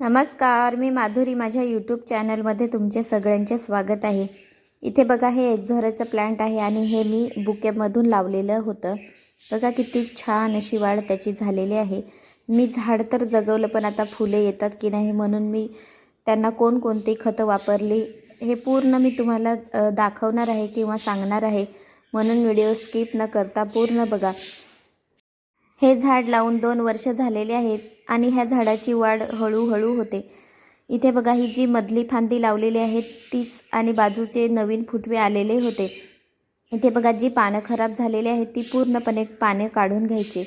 नमस्कार मी माधुरी. माझ्या यूट्यूब चॅनलमध्ये तुमचे सगळ्यांचे स्वागत आहे. इथे बघा हे एक्झरचं प्लांट आहे आणि हे मी बुकेमधून लावलेलं होतं. बघा किती छान अशी वाढ त्याची झालेली आहे. मी झाड तर जगवलं पण आता फुले येतात की नाही म्हणून मी त्यांना कोणकोणती खतं वापरली हे पूर्ण मी तुम्हाला दाखवणार आहे किंवा सांगणार आहे म्हणून व्हिडिओ स्किप न करता पूर्ण बघा. हे झाड लावून दोन वर्ष झालेले आहेत आणि ह्या झाडाची वाढ हळूहळू होते. इथे बघा ही जी मधली फांदी लावलेली आहे तीच आणि बाजूचे नवीन फुटवे आलेले होते. इथे बघा जी पानं खराब झालेली आहेत ती पूर्णपणे पाने काढून घ्यायची.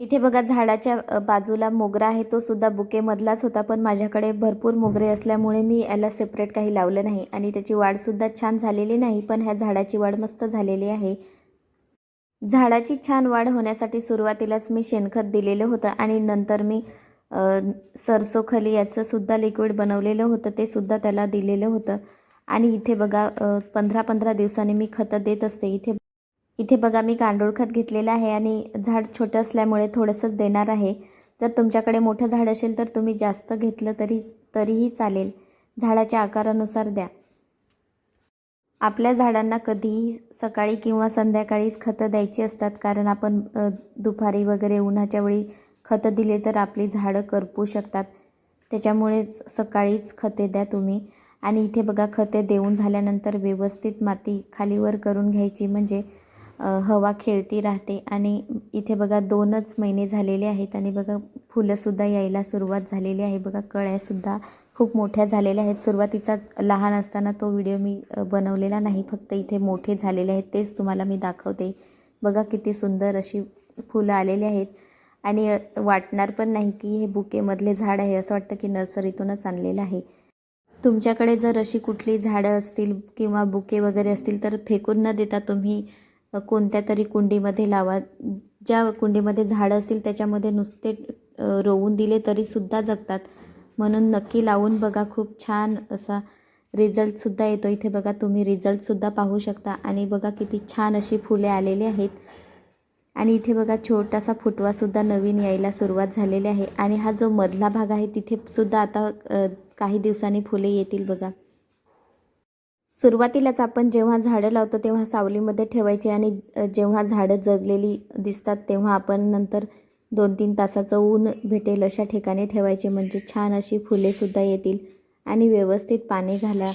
इथे बघा झाडाच्या बाजूला मोगरा आहे तो सुद्धा बुकेमधलाच होता पण माझ्याकडे भरपूर मोगरे असल्यामुळे मी याला सेपरेट काही लावलं नाही आणि त्याची वाढसुद्धा छान झालेली नाही पण ह्या झाडाची वाढ मस्त झालेली आहे. झाडाची छान वाढ होण्यासाठी सुरुवातीलाच मी शेणखत दिलेलं होतं आणि नंतर मी सरसोखली याचंसुद्धा लिक्विड बनवलेलं होतं ते सुद्धा त्याला दिलेलं होतं. आणि इथे बघा पंधरा पंधरा दिवसांनी मी खतं देत असते. इथे इथे बघा मी गांडूळ खत घेतलेलं आहे आणि झाड छोटं असल्यामुळे थोडंसंच देणार आहे. जर तुमच्याकडे मोठं झाड असेल तर तुम्ही जास्त घेतलं तरी तरीही चालेल. झाडाच्या आकारानुसार द्या. आपल्या झाडांना कधीही सकाळी किंवा संध्याकाळीच खतं द्यायची असतात. कारण आपण दुपारी वगैरे उन्हाच्या वेळी खतं दिले तर आपली झाडं करपू शकतात. त्याच्यामुळेच सकाळीच खते द्या तुम्ही. आणि इथे बघा खते देऊन झाल्यानंतर व्यवस्थित माती खालीवर करून घ्यायची. म्हणजे हवा खेळती राहते. आणि इथे बघा दोनच महिने झालेले आहेत आणि बघा फुलंसुद्धा यायला सुरुवात झालेली आहे. बघा कळ्यासुद्धा खूप मोठ्या झालेल्या आहेत. सुरुवातीचा लहान असताना तो व्हिडिओ मी बनवलेला नाही. फक्त इथे मोठे झालेले आहेत. तेच तुम्हाला मी दाखवते. बघा किती सुंदर अशी फुलं आलेली आहेत. आणि वाटणार पण नाही की हे बुकेमधले झाड आहे. असं वाटतं की नर्सरीतूनच आणलेलं आहे. तुमच्याकडे जर अशी कुठली झाडं असतील किंवा बुके वगैरे असतील तर फेकून न देता तुम्ही कोणत्या तरी कुंडीमध्ये लावा. ज्या कुंडीमध्ये झाडं असतील त्याच्यामध्ये नुसते रोवून दिले तरीसुद्धा जगतात. म्हणून नक्की लावून बघा. खूप छान असा रिझल्टसुद्धा येतो. इथे बघा तुम्ही रिझल्टसुद्धा पाहू शकता. आणि बघा किती छान अशी फुले आलेली आहेत. आणि इथे बघा छोटासा फुटवासुद्धा नवीन यायला सुरुवात झालेली आहे. आणि हा जो मधला भाग आहे तिथे सुद्धा आता काही दिवसांनी फुले येतील बघा. सुरुवातीलाच आपण जेव्हा झाडं लावतो तेव्हा सावलीमध्ये ठेवायची आणि जेव्हा झाडं जगलेली दिसतात तेव्हा आपण नंतर दोन तीन तासाचं ऊन भेटेल अशा ठिकाणी ठेवायचे. म्हणजे छान अशी फुलेसुद्धा येतील आणि व्यवस्थित पाणी घाला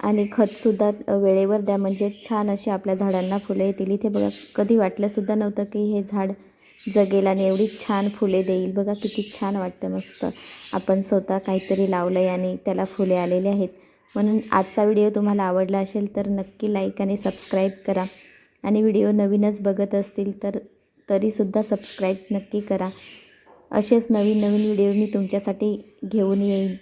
आणि खतसुद्धा वेळेवर द्या. म्हणजे छान अशी आपल्या झाडांना फुलं येतील. इथे बघा कधी वाटलंसुद्धा नव्हतं की हे झाड जगेल आणि एवढी छान फुले देईल. बघा किती छान वाटतं मस्त. आपण स्वतः काहीतरी लावलं आहे आणि त्याला फुले आलेले आहेत. म्हणून आजचा व्हिडिओ तुम्हाला आवडला असेल तर नक्की लाईक आणि सबस्क्राईब करा. आणि व्हिडिओ नवीनच बघत असतील तर तरीसुद्धा सबस्क्राईब नक्की करा. असेच नवीन नवीन व्हिडिओ मी तुमच्यासाठी घेऊन येईन.